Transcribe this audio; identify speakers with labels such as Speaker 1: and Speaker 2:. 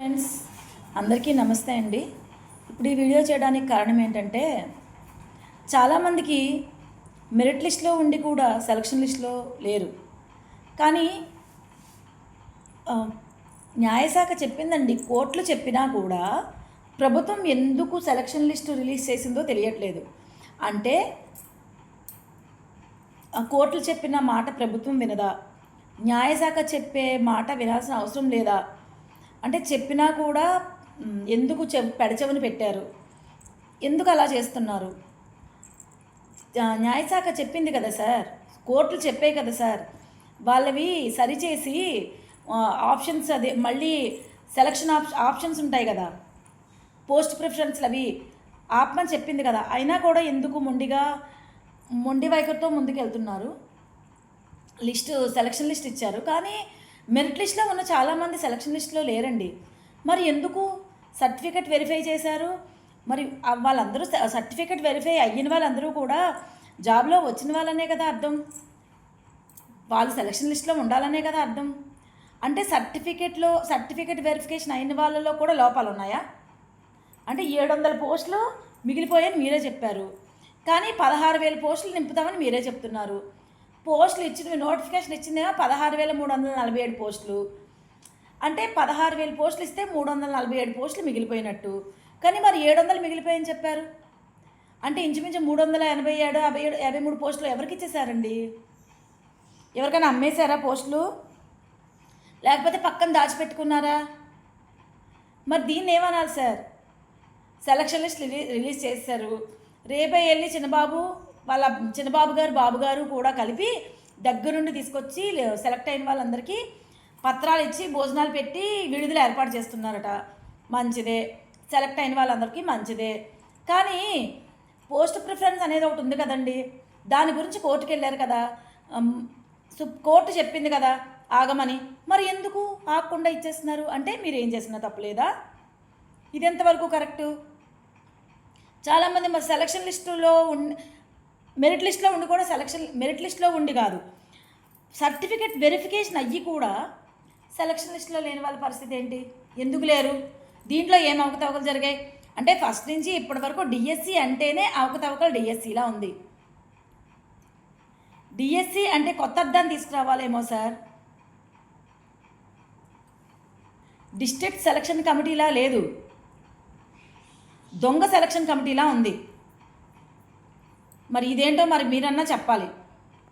Speaker 1: Friends అందరికీ నమస్తే అండి. ఇప్పుడు ఈ వీడియో చేయడానికి కారణం ఏంటంటే చాలామందికి మెరిట్ లిస్ట్లో ఉండి కూడా సెలక్షన్ లిస్ట్లో లేరు. కానీ న్యాయశాఖ చెప్పిందండి. కోర్టులు చెప్పినా కూడా ప్రభుత్వం ఎందుకు సెలక్షన్ లిస్టు రిలీజ్ చేసిందో తెలియట్లేదు. అంటే కోర్టులు చెప్పిన మాట ప్రభుత్వం వినదా? న్యాయశాఖ చెప్పే మాట వినాల్సిన అవసరం లేదా? అంటే చెప్పినా కూడా ఎందుకు చె పెడచెవిని పెట్టారు? ఎందుకు అలా చేస్తున్నారు? న్యాయశాఖ చెప్పింది కదా సార్. కోర్టులు చెప్పాయి కదా సార్. వాళ్ళవి సరిచేసి ఆప్షన్స్ అదే మళ్ళీ సెలక్షన్ ఆప్ ఆప్షన్స్ ఉంటాయి కదా. పోస్ట్ ప్రిఫరెన్స్లు అవి ఆపమని చెప్పింది కదా. అయినా కూడా ఎందుకు మొండిగా మొండి వైఖరితో ముందుకు వెళ్తున్నారు లిస్ట్ సెలక్షన్ లిస్ట్ ఇచ్చారు. కానీ మెరిట్ లిస్ట్లో ఉన్న చాలామంది సెలక్షన్ లిస్ట్లో లేరండి. మరి ఎందుకు సర్టిఫికెట్ వెరిఫై చేశారు? మరి వాళ్ళందరూ సర్టిఫికెట్ వెరిఫై అయిన వాళ్ళందరూ కూడా జాబ్లో వచ్చిన వాళ్ళనే కదా అర్థం? వాళ్ళు సెలక్షన్ లిస్ట్లో ఉండాలనే కదా అర్థం? అంటే సర్టిఫికెట్లో సర్టిఫికెట్ వెరిఫికేషన్ అయిన వాళ్ళలో కూడా లోపాలు ఉన్నాయా? అంటే ఏడు వందల పోస్టులు మిగిలిపోయాయని మీరే చెప్పారు. కానీ పదహారు వేల పోస్టులు నింపుతామని మీరే చెప్తున్నారు. పోస్టులు ఇచ్చినవి నోటిఫికేషన్ ఇచ్చిందేమో పదహారు వేల మూడు వందల నలభై ఏడు పోస్టులు. అంటే పదహారు వేల పోస్టులు ఇస్తే మూడు వందల నలభై ఏడు పోస్టులు మిగిలిపోయినట్టు. కానీ మరి ఏడు వందలు మిగిలిపోయాయని చెప్పారు? అంటే ఇంచుమించు మూడు వందల ఎనభై ఏడు యాభై ఏడు యాభై మూడు పోస్టులు ఎవరికి ఇచ్చేసారండి ఎవరికైనా అమ్మేశారా పోస్టులు? లేకపోతే పక్కన దాచిపెట్టుకున్నారా? మరి దీన్ని ఏమనాలి సార్? సెలక్షన్ లిస్ట్ రిలీజ్ చేశారు. రేపే వెళ్ళి చిన్నబాబు వాళ్ళ చిన్నబాబు గారు బాబు గారు కూడా కలిపి దగ్గరుండి తీసుకొచ్చి సెలెక్ట్ అయిన వాళ్ళందరికీ పత్రాలు ఇచ్చి భోజనాలు పెట్టి విడుదల ఏర్పాటు చేస్తున్నారట. మంచిదే. సెలెక్ట్ అయిన వాళ్ళందరికీ మంచిదే. కానీ పోస్ట్ ప్రిఫరెన్స్ అనేది ఒకటి ఉంది కదండి. దాని గురించి కోర్టుకు వెళ్ళారు కదా. సు- కోర్టు చెప్పింది కదా ఆగమని. మరి ఎందుకు ఆగకుండా ఇచ్చేస్తున్నారు? అంటే మీరు ఏం చేసినా తప్పలేదా? ఇది ఎంతవరకు కరెక్టు? చాలామంది మరి సెలక్షన్ లిస్టులో ఉండి మెరిట్ లిస్ట్లో ఉండి కూడా సెలక్షన్ మెరిట్ లిస్ట్లో ఉండి కాదు. సర్టిఫికెట్ వెరిఫికేషన్ అయ్యి కూడా సెలక్షన్ లిస్ట్లో లేని వాళ్ళ పరిస్థితి ఏంటి? ఎందుకు లేరు? దీంట్లో ఏం అవకతవకలు జరిగాయి? అంటే ఫస్ట్ నుంచి ఇప్పటి వరకు డిఎస్సి అంటేనే అవకతవకలు డిఎస్సిలా ఉంది. డిఎస్సి అంటే కొత్త అర్థాన్ని తీసుకురావాలేమో సార్. డిస్ట్రిక్ట్ సెలక్షన్ కమిటీలా లేదు. దొంగ సెలక్షన్ కమిటీలా ఉంది. మరి ఇదేంటో మరి మీరన్నా చెప్పాలి.